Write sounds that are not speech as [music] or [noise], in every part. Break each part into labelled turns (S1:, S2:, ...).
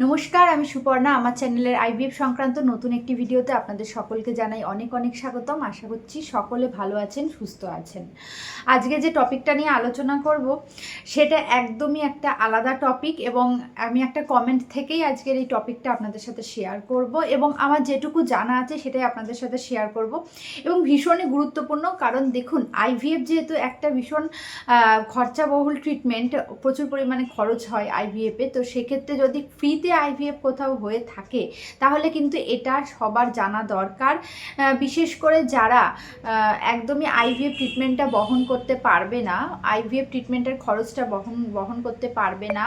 S1: নমস্কার, আমি সুপর্ণা। আমার চ্যানেলের আইভিএফ সংক্রান্ত নতুন একটি ভিডিওতে আপনাদের সকলকে জানাই অনেক অনেক স্বাগতম। আশা করছি সকলে ভালো আছেন, সুস্থ আছেন। আজকে যে টপিকটা নিয়ে আলোচনা করব, সেটা একদমই একটা আলাদা টপিক এবং আমি একটা কমেন্ট থেকেই আজকের এই টপিকটা আপনাদের সাথে শেয়ার করব এবং আমার যেটুকু জানা আছে সেটাই আপনাদের সাথে শেয়ার করব এবং ভীষণই গুরুত্বপূর্ণ। কারণ দেখুন, আইভিএফ যেহেতু একটা ভীষণ খরচাবহুল ট্রিটমেন্ট প্রচুর পরিমাণে খরচ হয় আইভিএফে তো সেক্ষেত্রে যদি ফ্রিতে আইভিএফ কোথাও হয়ে থাকে, তাহলে কিন্তু এটা সবার জানা দরকার। বিশেষ করে যারা একদমই আইভিএফ ট্রিটমেন্টটা বহন করতে পারবে না আইভিএফ ট্রিটমেন্টের খরচটা বহন বহন করতে পারবে না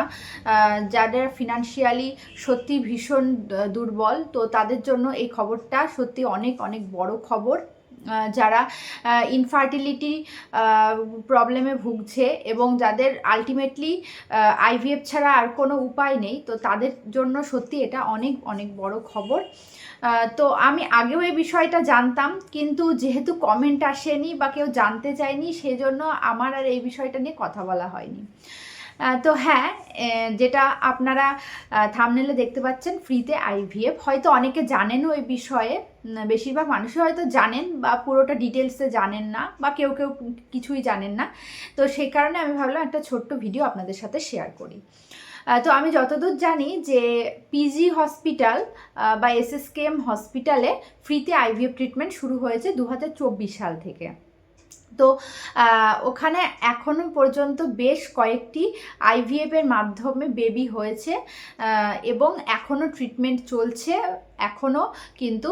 S1: যাদের ফিনান্সিয়ালি সত্যি ভীষণ দুর্বল, তো তাদের জন্য এই খবরটা সত্যি অনেক অনেক বড় খবর। যারা ইনফার্টিলিটি প্রবলেমে ভুগছে এবং যাদের আলটিমেটলি আইভিএফ ছাড়া আর কোনো উপায় নেই, তো তাদের জন্য সত্যি এটা অনেক অনেক বড় খবর। তো আমি আগেও এই বিষয়টা জানতাম, কিন্তু যেহেতু কমেন্ট আসেনি বা কেউ জানতে চায়নি, সেজন্য আমার আর এই বিষয়টা নিয়ে কথা বলা হয়নি। তো হ্যাঁ যেটা আপনারা থামনেলে দেখতে পাচ্ছেন ফ্রিতে আইভিএফ হয়তো অনেকে জানেনও এই বিষয়ে। বেশিরভাগ মানুষই হয়তো জানেন বা পুরোটা ডিটেলসে জানেন না বা কেউ কেউ কিছুই জানেন না। তো সেই কারণে আমি ভাবলাম একটা ছোট্ট ভিডিও আপনাদের সাথে শেয়ার করি। তো আমি যতদূর জানি যে পিজি হসপিটাল বা এসএসকেএম হসপিটালে ফ্রিতে আইভিএফ ট্রিটমেন্ট শুরু হয়েছে দু হাজার চব্বিশ সাল থেকে। তো ওখানে এখনও পর্যন্ত বেশ কয়েকটি আইভিএফ এর মাধ্যমে বেবি হয়েছে এবং এখনও ট্রিটমেন্ট চলছে এখনও কিন্তু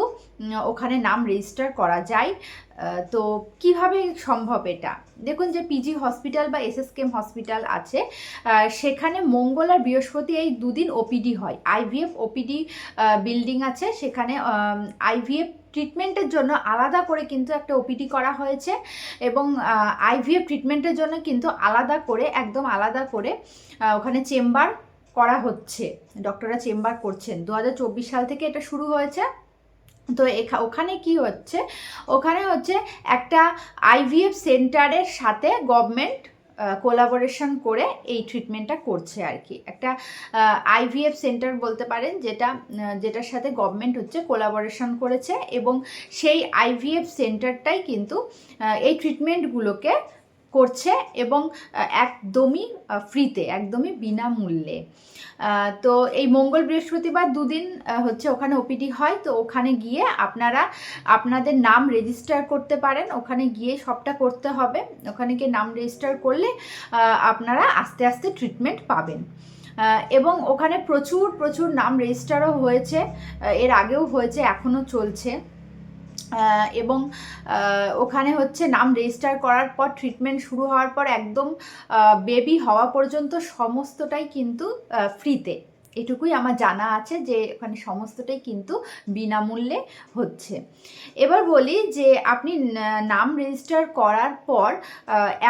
S1: ওখানে নাম রেজিস্টার করা যায়। তো কীভাবে সম্ভব এটা? দেখুন যে পিজি হসপিটাল বা এসএসকেএম হসপিটাল আছে সেখানে মঙ্গল আর বৃহস্পতি এই দুদিন ওপিডি হয়। আইভিএফ ওপিডি বিল্ডিং আছে, সেখানে আইভিএফ ট্রিটমেন্টের জন্য আলাদা করে কিন্তু একটা ওপিডি করা হয়েছে এবং আইভিএফ ট্রিটমেন্টের জন্য কিন্তু আলাদা করে, একদম আলাদা করে ওখানে চেম্বার করা হচ্ছে। ডক্টররা চেম্বার করছেন। দু হাজার চব্বিশ সাল থেকে এটা শুরু হয়েছে। তো এখা, ওখানে কি হচ্ছে? ওখানে হচ্ছে একটা আইভিএফ সেন্টারের সাথে গভর্নমেন্ট কোলাবোরেশন করে এই ট্রিটমেন্টটা করছে আর কি। একটা আইভিএফ সেন্টার বলতে পারেন, যেটা যেটার সাথে গভর্নমেন্ট হচ্ছে কোলাবোরেশন করেছে এবং সেই আইভিএফ সেন্টারটাই কিন্তু এই ট্রিটমেন্টগুলোকে করছে এবং একদমই ফ্রিতে একদমই বিনামূল্যে। তো এই মঙ্গল বৃহস্পতিবার দুদিন হচ্ছে ওখানে ওপিডি হয়। তো ওখানে গিয়ে আপনারা, আপনাদের নাম রেজিস্টার করতে পারেন। ওখানে গিয়ে সবটা করতে হবে। ওখানে গিয়ে নাম রেজিস্টার করলে আপনারা আস্তে আস্তে ট্রিটমেন্ট পাবেন। এবং ওখানে প্রচুর প্রচুর নাম রেজিস্টারও হয়েছে। এর আগেও হয়েছে, এখনও চলছে। এবং ওখানে হচ্ছে নাম রেজিস্টার করার পর ট্রিটমেন্ট শুরু হওয়ার পর একদম বেবি হওয়া পর্যন্ত সমস্তটাই কিন্তু ফ্রিতে এটুকুই আমার জানা আছে যে ওখানে সমস্তটাই কিন্তু বিনামূল্যে হচ্ছে। এবার বলি যে আপনি নাম রেজিস্টার করার পর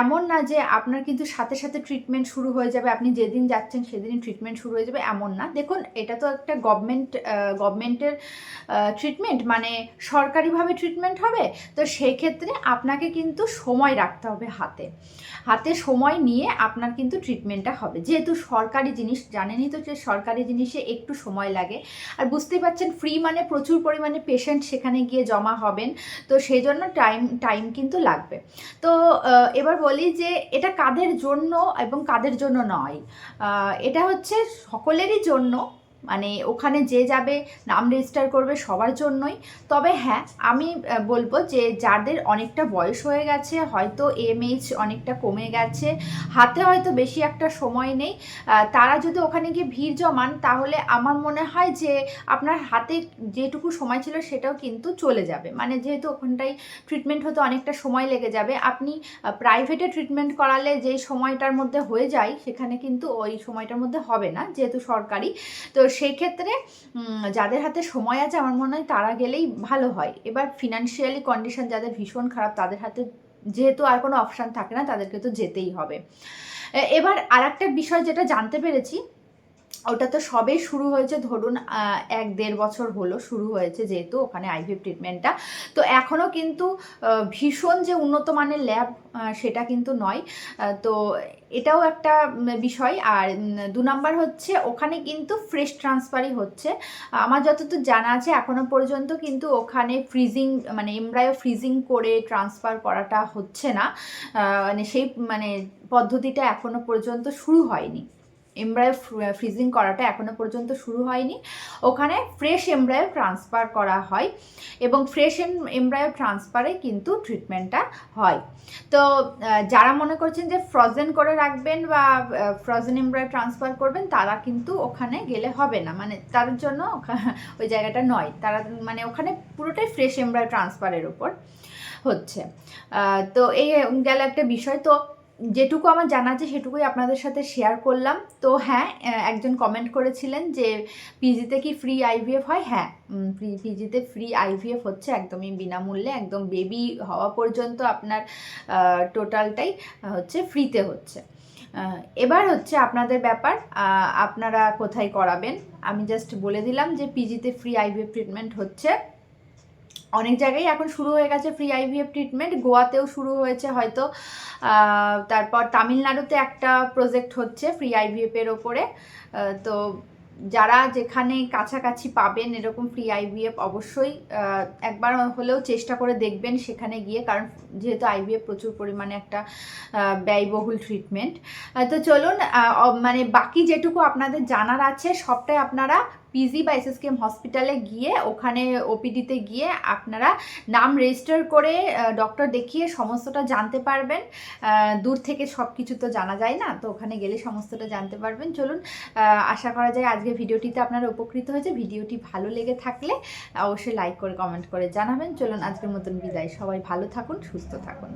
S1: এমন না যে আপনার কিন্তু সাথে সাথে ট্রিটমেন্ট শুরু হয়ে যাবে, আপনি যেদিন যাচ্ছেন সেদিনই ট্রিটমেন্ট শুরু হয়ে যাবে, এমন না। দেখুন, এটা তো একটা গভর্নমেন্ট গভর্নমেন্টের ট্রিটমেন্ট মানে সরকারিভাবে ট্রিটমেন্ট হবে, তো সেই ক্ষেত্রে আপনাকে কিন্তু সময় রাখতে হবে হাতে। হাতে সময় নিয়ে আপনার কিন্তু ট্রিটমেন্টটা হবে। যেহেতু সরকারি জিনিস, জানেনই তো যে সরকারি জিনিসে একটু সময় লাগে। আর বুঝতেই পারছেন ফ্রি মানে প্রচুর পরিমাণে পেশেন্ট সেখানে গিয়ে জমা হবেন। তো সেই জন্য টাইম টাইম কিন্তু লাগবে। তো এবার বলি যে এটা কাদের জন্য এবং কাদের জন্য নয়। এটা হচ্ছে সকলেরই জন্য। মানে ওখানে যে যাবে নাম রেজিস্টার করবে সবার জন্যই। তবে হ্যাঁ আমি বলব যে যাদের অনেকটা বয়স হয়ে গেছে, হয়তো এমএইচ অনেকটা কমে গেছে, হাতে হয়তো বেশি একটা সময় নেই তারা যদি ওখানে গিয়ে ভিড় জমান, তাহলে আমার মনে হয় যে আপনার হাতে যেটুকু সময় ছিল সেটাও কিন্তু চলে যাবে। মানে যেহেতু ওখানটায় ট্রিটমেন্ট হতে অনেকটা সময় লেগে যাবে, আপনি প্রাইভেটে ট্রিটমেন্ট করালে যেই সময়টার মধ্যে হয়ে যায়, সেখানে কিন্তু ওই সময়টার মধ্যে হবে না, যেহেতু সরকারি। তো সেই ক্ষেত্রে যাদের হাতে সময় আছে, আমার মনে হয় তারা গেলেই ভালো হয়। এবার ফিনান্সিয়ালি কন্ডিশন যাদের ভীষণ খারাপ, তাদের হাতে যেহেতু আর কোনো অপশান থাকে না, তাদেরকে তো যেতেই হবে। এবার আর একটা বিষয় যেটা জানতে পেরেছি ওটা তো সবে শুরু হয়েছে, ধরুন এক দেড় বছর হলো শুরু হয়েছে যেহেতু ওখানে আইভিএফ ট্রিটমেন্টটা তো এখনও কিন্তু ভীষণ যে উন্নত মানের ল্যাব সেটা কিন্তু নয়। তো এটাও একটা বিষয়। আর দু নম্বর হচ্ছে, ওখানে কিন্তু ফ্রেশ ট্রান্সফারই হচ্ছে। আমার যতদূর জানা আছে এখনও পর্যন্ত কিন্তু ওখানে ফ্রিজিং মানে এমব্রায়ো ফ্রিজিং করে ট্রান্সফার করাটা হচ্ছে না। মানে সেই মানে পদ্ধতিটা এখনও পর্যন্ত শুরু হয়নি। এমব্রায়ো ফ্রিজিং করাটা এখনও পর্যন্ত শুরু হয়নি। ওখানে ফ্রেশ এমব্রায়ো ট্রান্সফার করা হয় এবং ফ্রেশ এমব্রায়ো ট্রান্সফারে কিন্তু ট্রিটমেন্টটা হয়। তো যারা মনে করছেন যে ফ্রোজেন করে রাখবেন বা ফ্রোজেন এমব্রায়ো ট্রান্সফার করবেন, তারা কিন্তু ওখানে গেলে হবে না। মানে তাদের জন্য [laughs] ওই জায়গাটা নয়। তারা মানে ওখানে পুরোটাই ফ্রেশ এমব্রায়ো ট্রান্সফারের ওপর হচ্ছে। তো এই, গেল একটা বিষয়। তো যেটুকু আমার জানা আছে, সেটুকুই আপনাদের সাথে শেয়ার করলাম। তো হ্যাঁ একজন কমেন্ট করেছিলেন যে পিজিতে কি ফ্রি আইভিএফ হয়? হ্যাঁ পিজিতে ফ্রি আইভিএফ হচ্ছে একদমই বিনামূল্যে, একদম বেবি হওয়া পর্যন্ত আপনার টোটালটাই হচ্ছে ফ্রিতে হচ্ছে। এবার হচ্ছে আপনাদের ব্যাপার আপনারা কোথায় করাবেন? আমি জাস্ট বলে দিলাম যে পিজিতে ফ্রি আইভিএফ ট্রিটমেন্ট হচ্ছে। অনেক জায়গায় এখন শুরু হয়ে গেছে ফ্রি আইভিএফ ট্রিটমেন্ট গোয়াতেও শুরু হয়েছে হয়তো। তারপর তামিলনাড়ুতে একটা প্রজেক্ট হচ্ছে ফ্রি আইভিএফ এর ওপরে। তো যারা যেখানে কাছাকাছি পাবেন এরকম ফ্রি আইভিএফ অবশ্যই একবার হলেও চেষ্টা করে দেখবেন সেখানে গিয়ে, কারণ যেহেতু আইভিএফ প্রচুর পরিমাণে একটা ব্যয়বহুল ট্রিটমেন্ট তো চলুন মানে বাকি যেটুকু আপনাদের জানার আছে, সবটাই আপনারা পিজি বা এসএসকেএম হসপিটালে গিয়ে, ওখানে ওপিডিতে গিয়ে আপনারা নাম রেজিস্টার করে ডক্টর দেখিয়ে সমস্তটা জানতে পারবেন। দূর থেকে সব কিছু তো জানা যায় না, তো ওখানে গেলে সমস্তটা জানতে পারবেন। চলুন আশা করা যায় আজকে ভিডিওটিতে আপনারা উপকৃত হয়েছে। ভিডিওটি ভালো লেগে থাকলে অবশ্যই লাইক করে কমেন্ট করে জানাবেন। চলুন, আজকের মতন বিদায়। সবাই ভালো থাকুন, সুস্থ থাকুন।